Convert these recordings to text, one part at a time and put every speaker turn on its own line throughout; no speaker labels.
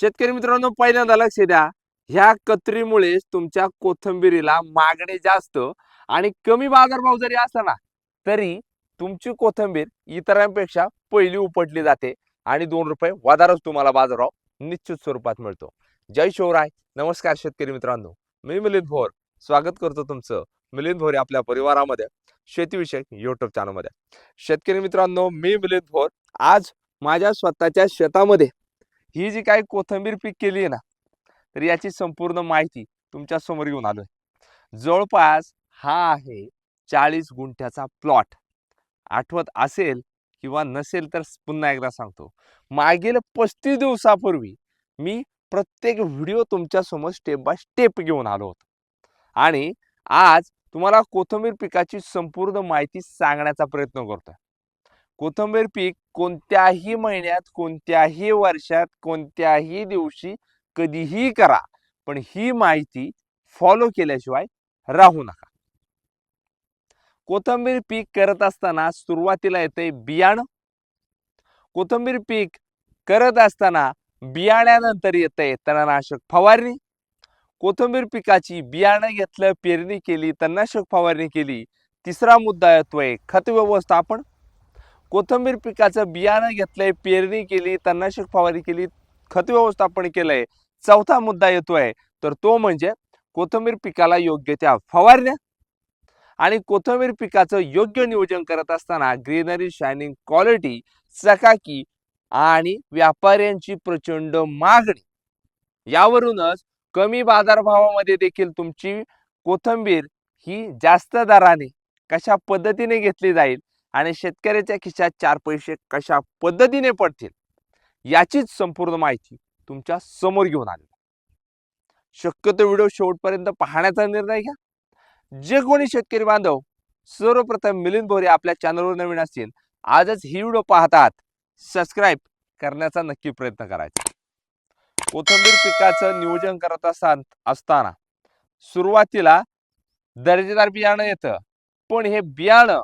शेतकरी मित्रांनो पहिल्यांदा लक्ष द्या. ह्या कत्रीमुळेच तुमच्या कोथंबिरीला मागणी जास्त आणि कमी बाजारभाव जरी असला ना तरी तुमची कोथंबीर इतरांपेक्षा पहिली उपटली जाते आणि दोन रुपये वधारच तुम्हाला बाजारभाव निश्चित स्वरूपात मिळतो. जय शिवराय. नमस्कार शेतकरी मित्रांनो. मी मिलिंद भोर. स्वागत करतो तुमचं मिलिंद भोर आपल्या परिवारामध्ये शेतीविषयक युट्यूब चॅनलमध्ये शेतकरी मित्रांनो मी मिलिंद भोर. आज माझ्या स्वतःच्या शेतामध्ये ही जी काही कोथंबीर पीक केली आहे ना तर याची संपूर्ण माहिती तुमच्यासमोर घेऊन आलोय. जवळपास हा आहे चाळीस गुंठ्याचा प्लॉट आठवत असेल किंवा नसेल तर पुन्हा एकदा सांगतो. मागील पस्तीस दिवसापूर्वी मी प्रत्येक व्हिडिओ तुमच्यासमोर स्टेप बाय स्टेप घेऊन आलो होतो. आणि आज तुम्हाला कोथंबीर पिकाची संपूर्ण माहिती सांगण्याचा प्रयत्न करतोय. कोथंबीर पीक कोणत्याही महिन्यात कोणत्याही वर्षात कोणत्याही दिवशी कधीही करा. पण ही माहिती फॉलो केल्याशिवाय राहू नका. कोथंबीर पीक करत असताना सुरुवातीला येते बियाणं. कोथंबीर पीक करत असताना बियाण्यानंतर येते तणनाशक फवारणी. कोथंबीर पिकाची बियाणं घेतलं पेरणी केली तणनाशक फवारणी केली तिसरा मुद्दा येतोय खत व्यवस्थापन. कोथंबीर पिकाचं बियाणं घेतलंय पेरणी केली तणनाशक फवारणी केली खत व्यवस्थापन केलंय. चौथा मुद्दा येतोय. तर तो म्हणजे कोथंबीर पिकाला योग्य त्या फवारण्या आणि कोथंबीर पिकाचं योग्य नियोजन करत असताना ग्रीनरी शायनिंग क्वालिटी चकाकी आणि व्यापाऱ्यांची प्रचंड मागणी. यावरूनच कमी बाजारभावामध्ये देखील तुमची कोथंबीर ही जास्त दराने कशा पद्धतीने घेतली जाईल आणि शेतकऱ्याच्या खिशात चार पैसे कशा पद्धतीने पडतील याचीच संपूर्ण माहिती तुमच्यासमोर घेऊन आली शक्यतो व्हिडिओ शेवटपर्यंत पाहण्याचा निर्णय घ्या. जे कोणी शेतकरी बांधव सर्वप्रथम मिलिंद भोरे आपल्या चॅनलवर नवीन असतील आजच ही व्हिडिओ पाहतात सबस्क्राईब करण्याचा नक्की प्रयत्न करायचा. कोथंबीर पिकाचं नियोजन करत असताना सुरुवातीला दर्जेदार बियाणं येतं पण हे बियाणं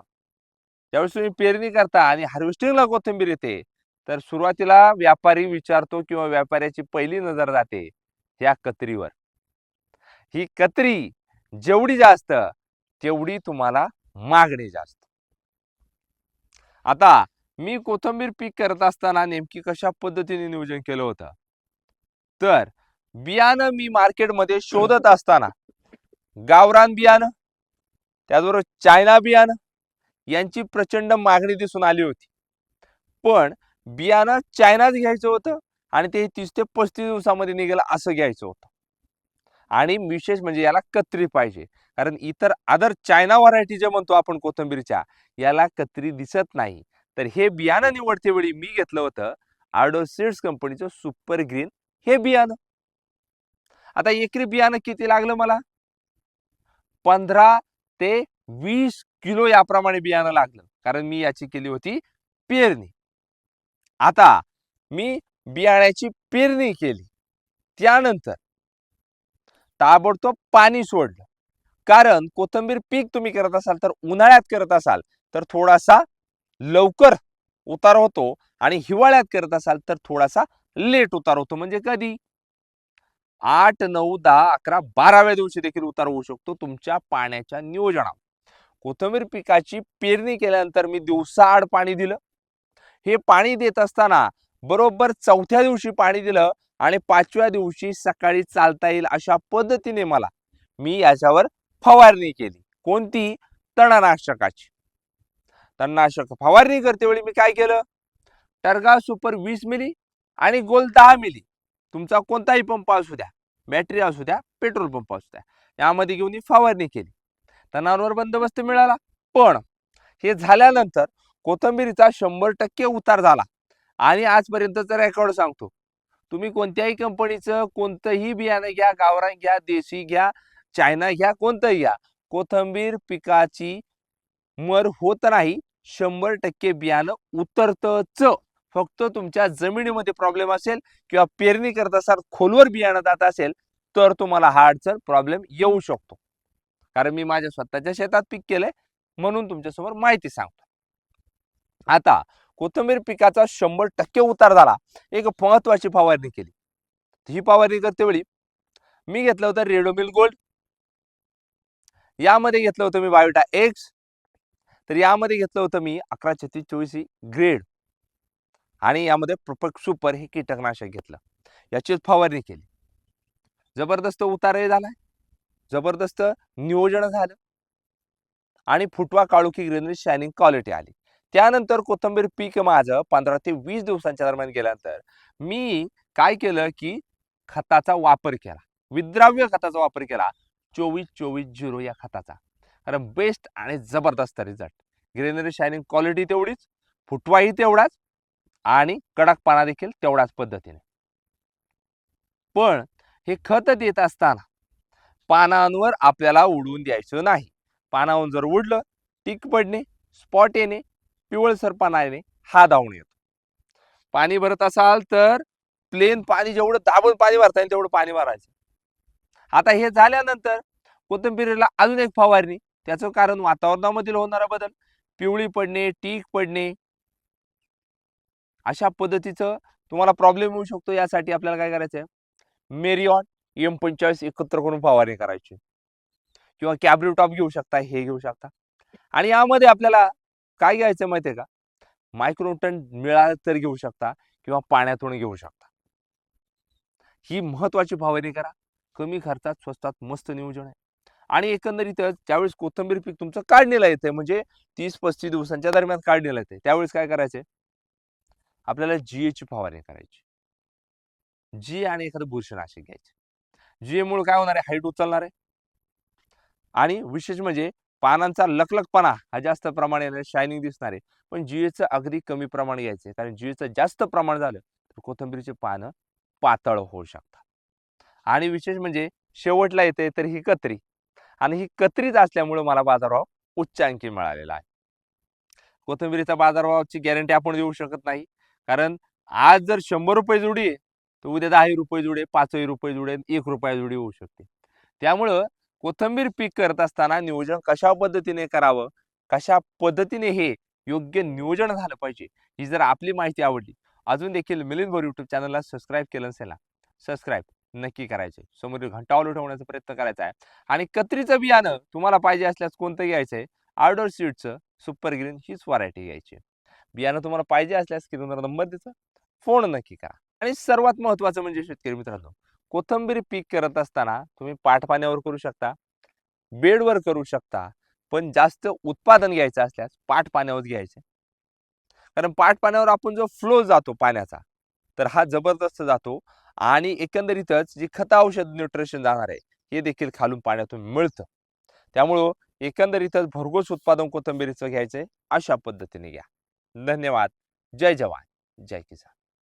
ज्यावेळेस तुम्ही पेरणी करता आणि हार्वेस्टिंगला कोथिंबीर येते. तर सुरुवातीला व्यापारी विचारतो किंवा व्यापाऱ्याची पहिली नजर जाते या कत्रीवर. ही कत्री जेवढी जास्त तेवढी तुम्हाला मागणी जास्त. आता मी कोथंबीर पीक करत असताना नेमकी कशा पद्धतीने नियोजन केलं होतं? तर बियाणं मी मार्केटमध्ये शोधत असताना गावरान बियाणं त्याचबरोबर चायना बियाणं यांची प्रचंड मागणी दिसून आली होती. पण बियाणं चायनाच घ्यायचं होतं आणि ते तीस ते पस्तीस दिवसामध्ये निघेल असं घ्यायचं होतं. आणि विशेष म्हणजे याला कत्री पाहिजे. कारण इतर अदर चायना व्हरायटी जे म्हणतो आपण कोथंबीरच्या याला कत्री दिसत नाही. तर हे बियाणं निवडते वेळी मी घेतलं होतं आर्डो सीड्स कंपनीचं सुपर ग्रीन हे बियाणं. आता एकरी बियाणं किती लागलं मला? पंधरा ते वीस किलो याप्रमाणे बियाणं लागलं. कारण मी याची केली होती पेरणी. आता मी बियाण्याची पेरणी केली. त्यानंतर ताबडतोब पाणी सोडलं. कारण कोथंबीर पीक तुम्ही करत असाल तर उन्हाळ्यात करत असाल तर थोडासा लवकर उतार होतो आणि हिवाळ्यात करत असाल तर थोडासा लेट उतार होतो. म्हणजे कधी? आठ नऊ दहा अकरा बाराव्या दिवशी देखील उतार होऊ शकतो तुमच्या पाण्याच्या नियोजनावर कोथंबीर पिकाची पेरणी केल्यानंतर मी दिवसाआड पाणी दिलं. हे पाणी देत असताना बरोबर चौथ्या दिवशी पाणी दिलं आणि पाचव्या दिवशी सकाळी चालता येईल अशा पद्धतीने मला मी याच्यावर फवारणी केली. कोणती? तणनाशकाची. तणनाशक फवारणी करते वेळी मी काय केलं? टर्गा सुपर वीस मिली आणि गोल दहा मिली. तुमचा कोणताही पंप असू द्या बॅटरी असू द्या पेट्रोल पंप असू द्या यामध्ये घेऊन फवारणी केली. तणावर बंदोबस्त मिळाला. पण हे झाल्यानंतर कोथंबीरीचा शंभर टक्के उतार झाला. आणि आजपर्यंतचा रेकॉर्ड सांगतो. तुम्ही कोणत्याही कंपनीचं कोणतंही बियाणं घ्या गावरान घ्या देशी घ्या चायना घ्या कोणतंही घ्या कोथंबीर पिकाची मर होत नाही. शंभर टक्के बियाणं उतरतच. फक्त तुमच्या जमिनीमध्ये प्रॉब्लेम असेल किंवा पेरणी करत असाल खोलवर बियाणं जात असेल तर तुम्हाला हा अडचण प्रॉब्लेम येऊ शकतो. कारण मी माझ्या स्वतःच्या शेतात पीक केलंय म्हणून तुमच्यासमोर माहिती सांगतो. आता कोथंबीर पिकाचा शंभर टक्के उतार झाला. एक महत्वाची फवारणी केली. ही फवारणी करते वेळी मी घेतलं होतं रेडोमिल गोल्ड. यामध्ये घेतलं होतं मी बायोटा एक्स. तर यामध्ये घेतलं होतं मी अकरा छत्तीस चोवीस ग्रेड. आणि यामध्ये प्रोपक सुपर हे कीटकनाशक घेतलं. याची फवारणी केली. जबरदस्त उतारही झालाय जबरदस्त नियोजन झालं. आणि फुटवा काळुखी ग्रेनरी शायनिंग क्वालिटी आली. त्यानंतर कोथंबीर पीक माझं पंधरा ते वीस दिवसांच्या दरम्यान गेल्यानंतर मी काय केलं की खताचा वापर केला. विद्राव्य खताचा वापर केला. चोवीस चोवीस झिरो या खताचा. कारण बेस्ट आणि जबरदस्त रिझल्ट ग्रेनरी शायनिंग क्वालिटी तेवढीच फुटवाही तेवढाच आणि कडकपणा देखील तेवढ्याच पद्धतीने. पण हे खत देत असताना पानांवर आपल्याला उडवून द्यायचं नाही. पानावर जर उडलं टीक पडणे स्पॉट येणे पिवळसर पाना येणे हा धावून येतो. पाणी भरत असाल तर प्लेन पाणी जेवढं दाबून पाणी भरता येईल तेवढं पाणी भरायचं. आता हे झाल्यानंतर कोथिंबिरीला अजून एक फवारणी. त्याचं कारण वातावरणामधील होणारा बदल. पिवळी पडणे टीक पडणे. अशा पद्धतीचं तुम्हाला प्रॉब्लेम होऊ शकतो. यासाठी आपल्याला काय करायचं आहे मेरियॉन एम पंचेचाळीस एकत्र करून फवारणी करायची. किंवा कॅबरी टॉप घेऊ शकता हे घेऊ शकता. आणि यामध्ये आपल्याला काय घ्यायचं माहितीये का? मायक्रोटन मिळालं तर घेऊ शकता किंवा पाण्यातून घेऊ शकता. ही महत्वाची फवारणी करा. कमी खर्चात स्वस्तात मस्त नियोजन आहे. आणि एकंदरीतच ज्यावेळेस कोथंबीर पीक तुमचं काढणीला येते म्हणजे तीस पस्तीस दिवसांच्या दरम्यान काढणीला येते त्यावेळेस काय करायचंय? आपल्याला जी ची फवारणी करायची. जी आणि एखादं बुरशीनाशक घ्यायचे. जीएमुळे काय होणार आहे? हाईट उचलणार आहे. आणि विशेष म्हणजे पानांचा लकलकपणा हा जास्त प्रमाण येणार शायनिंग दिसणार आहे. पण जिएचं अगदी कमी प्रमाण घ्यायचं कारण जिएचं जास्त प्रमाण झालं तर कोथंबीरीचे पानं पातळ होऊ शकतात. आणि विशेष म्हणजे शेवटला येते तर ही कत्री. आणि ही कत्रीच असल्यामुळे मला बाजारभाव उच्चांकी मिळालेला आहे. कोथिंबीरीचा बाजारभावाची गॅरंटी आपण देऊ शकत नाही. कारण आज जर शंभर रुपये जोडी आहे तर उद्या दहाही रुपये जुडे पाचही रुपये जुडे एक रुपया जुडी होऊ शकते. त्यामुळं कोथंबीर पीक करत असताना नियोजन कशा पद्धतीने करावं? कशा पद्धतीने हे योग्य नियोजन झालं पाहिजे? ही जर आपली माहिती आवडली अजून देखील मिलिंद भर युट्यूब चॅनलला सबस्क्राईब केलं नसेल ना सबस्क्राईब नक्की करायचे समोर घंटावलं ठेवण्याचा प्रयत्न करायचा आहे. आणि कत्रीचं बियाणं तुम्हाला पाहिजे असल्यास कोणतं घ्यायचंय? आउटडोर सीडचं सुपर ग्रीन हीच व्हरायटी घ्यायची बियाणं तुम्हाला पाहिजे असल्यास किती नंबर द्यायचं? फोन नक्की करा. आणि सर्वात महत्वाचं म्हणजे शेतकरी मित्रांनो कोथंबीर पीक करत असताना तुम्ही पाठपाण्यावर करू शकता बेडवर करू शकता पण जास्त उत्पादन घ्यायचं असल्यास पाठ पाण्यावर घ्यायचे. कारण पाठपाण्यावर आपण जो फ्लो जातो पाण्याचा तर हा जबरदस्त जातो आणि एकंदरीतच जी खत औषध न्यूट्रिशन जाणार आहे हे देखील खालून पाण्यातून मिळतं. त्यामुळं एकंदरीतच भरघोस उत्पादन कोथंबीरीचं घ्यायचंय अशा पद्धतीने घ्या. धन्यवाद. जय जवान. जय किसान.